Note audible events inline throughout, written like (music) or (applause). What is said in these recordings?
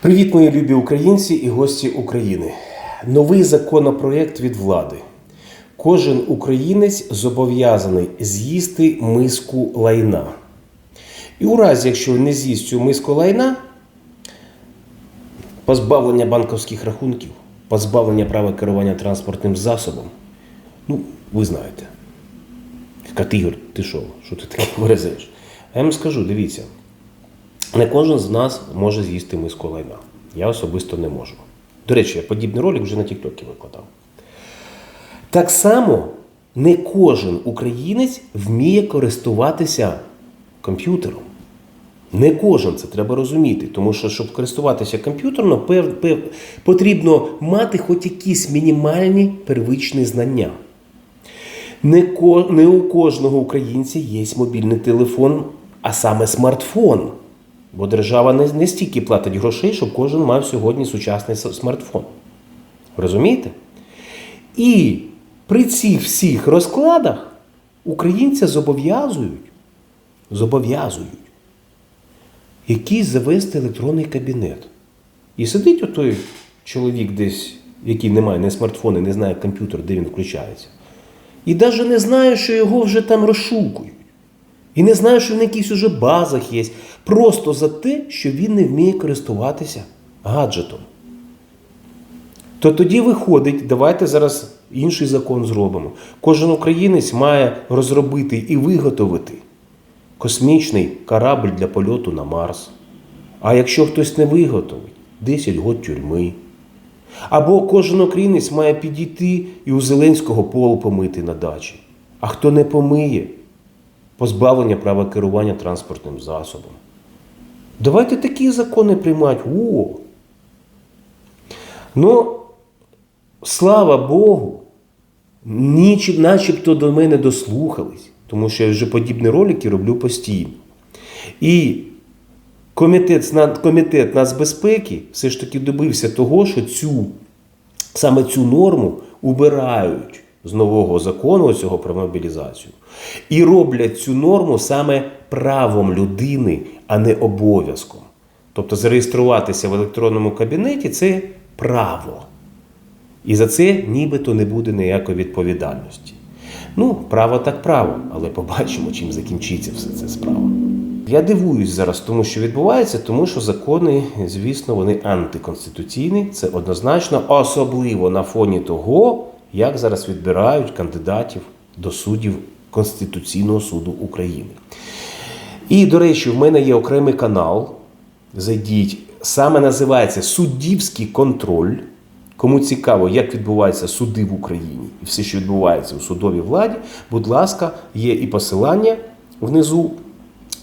Привіт, мої любі українці і гості України. Новий законопроєкт від влади. Кожен українець зобов'язаний з'їсти миску лайна. І у разі, якщо не з'їсть цю миску лайна, позбавлення банківських рахунків, позбавлення права керування транспортним засобом. Ну, ви знаєте. Катигор, ти що? Що ти таке (laughs) вирізаєш? А я вам скажу, дивіться. Не кожен з нас може з'їсти миску лайна. Я особисто не можу. До речі, я подібний ролик вже на Тіктокі викладав. Так само не кожен українець вміє користуватися комп'ютером. Не кожен це треба розуміти, тому що, щоб користуватися комп'ютером, пев, пев, потрібно мати хоч якісь мінімальні первичні знання. Не, ко, не у кожного українця є мобільний телефон, а саме смартфон. Бо держава не, не стільки платить грошей, щоб кожен мав сьогодні сучасний смартфон. Розумієте? І при цих всіх розкладах українця зобов'язують, зобов'язують якийсь завести електронний кабінет. І сидить отой чоловік десь, який не має ні смартфона, не знає комп'ютер, де він включається. І навіть не знає, що його вже там розшукують. І не знає, що в якихось уже базах є. Просто за те, що він не вміє користуватися гаджетом. То тоді виходить, давайте зараз інший закон зробимо. Кожен українець має розробити і виготовити космічний корабль для польоту на Марс. А якщо хтось не виготовить, 10 год тюрми. Або кожен українець має підійти і у Зеленського пол помити на дачі. А хто не помиє, позбавлення права керування транспортним засобом. Давайте такі закони приймати. О! Ну, слава Богу, начебто до мене дослухались, тому що я вже подібні ролики роблю постійно. І комітет, комітет нацбезпеки все ж таки добився того, що цю, саме цю норму убирають з нового закону цього про мобілізацію. І роблять цю норму саме правом людини, а не обов'язком. Тобто зареєструватися в електронному кабінеті це право. І за це нібито не буде ніякої відповідальності. Ну, право так право, але побачимо, чим закінчиться все це справа. Я дивуюсь зараз тому, що відбувається, тому що закони, звісно, вони антиконституційні. Це однозначно, особливо на фоні того, як зараз відбирають кандидатів до суддів Конституційного суду України. І, до речі, в мене є окремий канал. Зайдіть, саме називається Суддівський контроль. Кому цікаво, як відбуваються суди в Україні і все, що відбувається у судовій владі, будь ласка, є і посилання внизу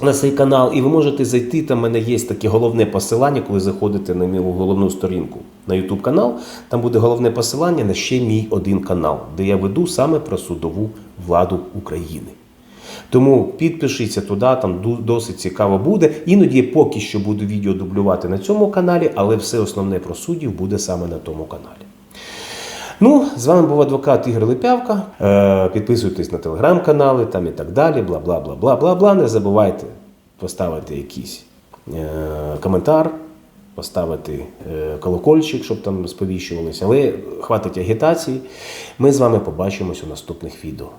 на цей канал, і ви можете зайти. Там в мене є таке головне посилання, коли заходите на мою головну сторінку на YouTube канал. Там буде головне посилання на ще мій один канал, де я веду саме про судову владу України. Тому підпишіться туди, там досить цікаво буде. Іноді поки що буду відео дублювати на цьому каналі, але все основне про суддів буде саме на тому каналі. Ну, з вами був адвокат Ігор Липявка. Е, підписуйтесь на телеграм-канали там і так далі. Бла бла бла бла бла бла. Не забувайте поставити якийсь е, коментар, поставити е, колокольчик, щоб там сповіщувалися. Але хватить агітації. Ми з вами побачимось у наступних відео.